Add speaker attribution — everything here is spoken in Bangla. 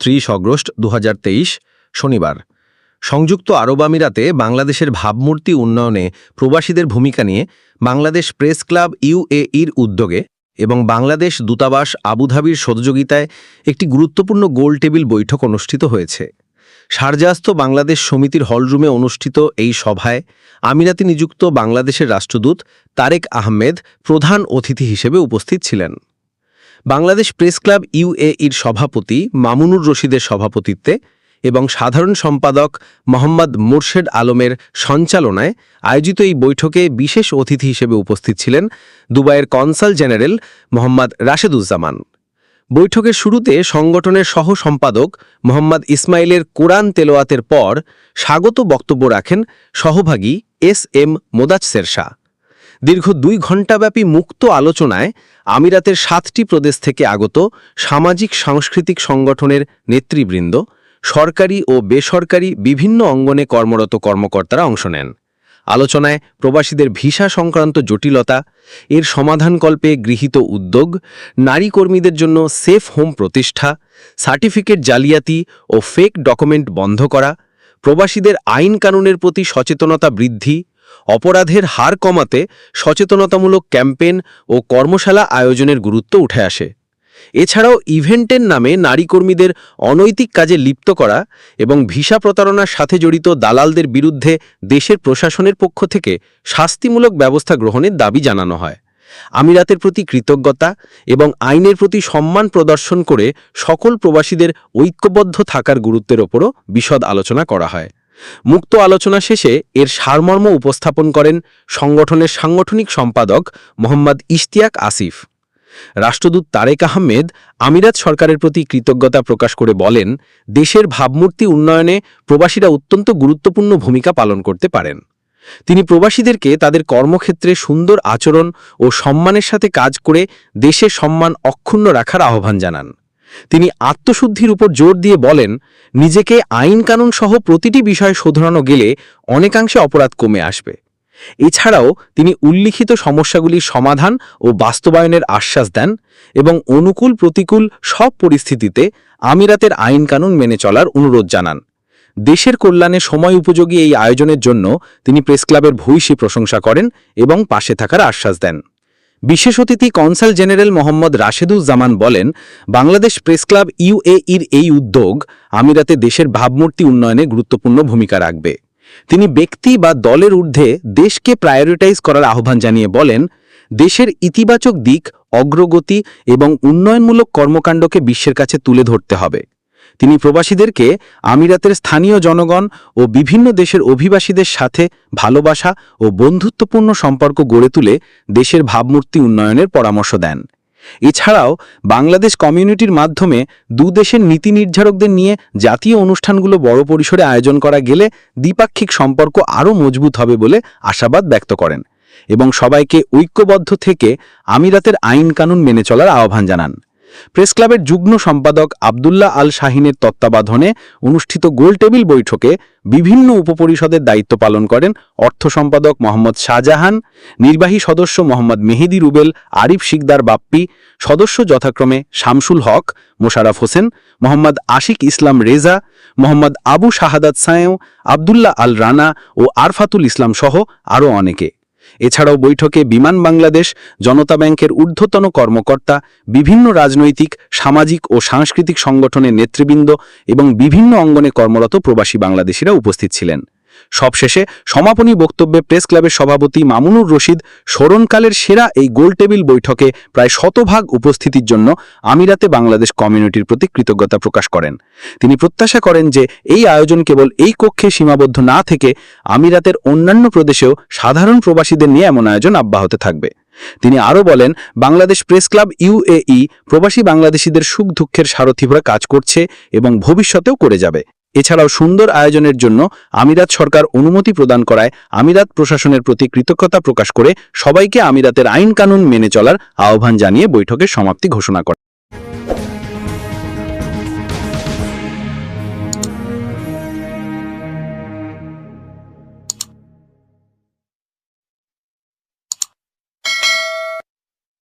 Speaker 1: ত্রিশ অগস্ট দু হাজার তেইশ, শনিবার। সংযুক্ত আরব আমিরাতে বাংলাদেশের ভাবমূর্তি উন্নয়নে প্রবাসীদের ভূমিকা নিয়ে বাংলাদেশ প্রেস ক্লাব ইউএইর উদ্যোগে এবং বাংলাদেশ দূতাবাস আবুধাবির সহযোগিতায় একটি গুরুত্বপূর্ণ গোল টেবিল বৈঠক অনুষ্ঠিত হয়েছে। শারজাস্ত বাংলাদেশ সমিতির হলরুমে অনুষ্ঠিত এই সভায় আমিরাতে নিযুক্ত বাংলাদেশের রাষ্ট্রদূত তারেক আহমেদ প্রধান অতিথি হিসেবে উপস্থিত ছিলেন। বাংলাদেশ প্রেস ক্লাব ইউএইর সভাপতি মামুনুর রশিদের সভাপতিত্বে এবং সাধারণ সম্পাদক মোহাম্মদ মোর্শেদ আলমের সঞ্চালনায় আয়োজিত এই বৈঠকে বিশেষ অতিথি হিসেবে উপস্থিত ছিলেন দুবাইয়ের কনসাল জেনারেল মোহাম্মদ রাশেদুজ্জামান। বৈঠকের শুরুতে সংগঠনের সহ সম্পাদক মোহাম্মদ ইসমাইলের কোরআন তেলোয়াতের পর স্বাগত বক্তব্য রাখেন সহভাগী এস এম মোদাচ্ছের শাহ। দীর্ঘ দুই ঘণ্টাব্যাপী মুক্ত আলোচনায় আমিরাতের সাতটি প্রদেশ থেকে আগত সামাজিক সাংস্কৃতিক সংগঠনের নেতৃবৃন্দ, সরকারি ও বেসরকারি বিভিন্ন অঙ্গনে কর্মরত কর্মকর্তারা অংশ নেন। আলোচনায় প্রবাসীদের ভিসা সংক্রান্ত জটিলতা, এর সমাধানকল্পে গৃহীত উদ্যোগ নারী কর্মীদের জন্য সেফ হোম প্রতিষ্ঠা, সার্টিফিকেট জালিয়াতি ও ফেক ডকুমেন্ট বন্ধ করা, প্রবাসীদের আইন কানুনের প্রতি সচেতনতা বৃদ্ধি অপরাধের হার কমাতে সচেতনতামূলক ক্যাম্পেন ও কর্মশালা আয়োজনের গুরুত্ব উঠে আসে। এছাড়াও ইভেন্টের নামে নারী কর্মীদের অনৈতিক কাজে লিপ্ত করা এবং ভিসা প্রতারণার সাথে জড়িত দালালদের বিরুদ্ধে দেশের প্রশাসনের পক্ষ থেকে শাস্তিমূলক ব্যবস্থা গ্রহণের দাবি জানানো হয়। আমিরাতের প্রতি কৃতজ্ঞতা এবং আইনের প্রতি সম্মান প্রদর্শন করে সকল প্রবাসীদের ঐক্যবদ্ধ থাকার গুরুত্বের ওপরও বিশদ আলোচনা করা হয়। মুক্ত আলোচনা শেষে এর সারমর্ম উপস্থাপন করেন সংগঠনের সাংগঠনিক সম্পাদক মোহাম্মদ ইশতিয়াক আসিফ। রাষ্ট্রদূত তারেক আহমেদ আমিরাত সরকারের প্রতি কৃতজ্ঞতা প্রকাশ করে বলেন, দেশের ভাবমূর্তি উন্নয়নে প্রবাসীরা অত্যন্ত গুরুত্বপূর্ণ ভূমিকা পালন করতে পারেন। তিনি প্রবাসীদেরকে তাদের কর্মক্ষেত্রে সুন্দর আচরণ ও সম্মানের সাথে কাজ করে দেশের সম্মান অক্ষুণ্ণ রাখার আহ্বান জানান। তিনি আত্মশুদ্ধির উপর জোর দিয়ে বলেন, নিজেকে আইন কানুন সহ প্রতিটি বিষয়ে শোধরানো গেলে অনেকাংশে অপরাধ কমে আসবে। এছাড়াও তিনি উল্লিখিত সমস্যাগুলির সমাধান ও বাস্তবায়নের আশ্বাস দেন এবং অনুকূল প্রতিকূল সব পরিস্থিতিতে আমিরাতের আইন কানুন মেনে চলার অনুরোধ জানান। দেশের কল্যাণে সময় উপযোগী এই আয়োজনের জন্য তিনি প্রেসক্লাবের ভূয়সী প্রশংসা করেন এবং পাশে থাকার আশ্বাস দেন। বিশেষ অতিথি কনসাল জেনারেল মোহাম্মদ রাশেদুজ্জামান বলেন, বাংলাদেশ প্রেস ক্লাব ইউএইর এই উদ্যোগ আমিরাতে দেশের ভাবমূর্তি উন্নয়নে গুরুত্বপূর্ণ ভূমিকা রাখবে। তিনি ব্যক্তি বা দলের ঊর্ধ্বে দেশকে প্রায়োরিটাইজ করার আহ্বান জানিয়ে বলেন, দেশের ইতিবাচক দিক, অগ্রগতি এবং উন্নয়নমূলক কর্মকাণ্ডকে বিশ্বের কাছে তুলে ধরতে হবে। তিনি প্রবাসীদেরকে আমিরাতের স্থানীয় জনগণ ও বিভিন্ন দেশের অভিবাসীদের সাথে ভালোবাসা ও বন্ধুত্বপূর্ণ সম্পর্ক গড়ে তুলে দেশের ভাবমূর্তি উন্নয়নের পরামর্শ দেন। এছাড়াও বাংলাদেশ কমিউনিটির মাধ্যমে দেশের নীতি নির্ধারকদের নিয়ে জাতীয় অনুষ্ঠানগুলো বড় পরিসরে আয়োজন করা গেলে দ্বিপাক্ষিক সম্পর্ক আরও মজবুত হবে বলে আশাবাদ ব্যক্ত করেন এবং সবাইকে ঐক্যবদ্ধ থেকে আমিরাতের আইন কানুন মেনে চলার আহ্বান জানান। প্রেস ক্লাবের যুগ্ম সম্পাদক আবদুল্লাহ আল শাহিনের তত্ত্বাবধানে অনুষ্ঠিত গোলটেবিল বৈঠকে বিভিন্ন উপপরিষদের দায়িত্ব পালন করেন অর্থ সম্পাদক মোহাম্মদ শাহজাহান, নির্বাহী সদস্য মোহাম্মদ মেহেদি রুবেল, আরিফ শিকদার বাপ্পি, সদস্য যথাক্রমে শামসুল হক, মোশারফ হোসেন, মোহাম্মদ আশিক ইসলাম রেজা, মোহাম্মদ আবু শাহাদাত সায়েও, আবদুল্লাহ আল রানা ও আরফাতুল ইসলাম সহ আরও অনেকে। এছাড়াও বৈঠকে বিমান বাংলাদেশ, জনতা ব্যাংকের ঊর্ধ্বতন কর্মকর্তা, বিভিন্ন রাজনৈতিক, সামাজিক ও সাংস্কৃতিক সংগঠনের নেতৃবৃন্দ এবং বিভিন্ন অঙ্গনে কর্মরত প্রবাসী বাংলাদেশিরা উপস্থিত ছিলেন। সবশেষে সমাপনী বক্তব্যে প্রেস ক্লাবের সভাপতি মামুনুর রশিদ, স্মরণকালের সেরা এই গোলটেবিল বৈঠকে প্রায় শতভাগ উপস্থিতির জন্য আমিরাতে বাংলাদেশ কমিউনিটির প্রতি কৃতজ্ঞতা প্রকাশ করেন। তিনি প্রত্যাশা করেন যে এই আয়োজন কেবল এই কক্ষে সীমাবদ্ধ না থেকে আমিরাতের অন্যান্য প্রদেশেও সাধারণ প্রবাসীদের নিয়ে এমন আয়োজন অব্যাহত থাকবে। তিনি আরও বলেন, বাংলাদেশ প্রেস ক্লাব ইউএই প্রবাসী বাংলাদেশিদের সুখ দুঃখের সারথিভরা কাজ করছে এবং ভবিষ্যতেও করে যাবে। এছাড়াও সুন্দর আয়োজনের জন্য আমিরাত সরকার অনুমতি প্রদান করায় আমিরাত প্রশাসনের প্রতি কৃতজ্ঞতা প্রকাশ করে সবাইকে আমিরাতের আইন কানুন মেনে চলার আহ্বান জানিয়ে বৈঠকের সমাপ্তি ঘোষণা করে।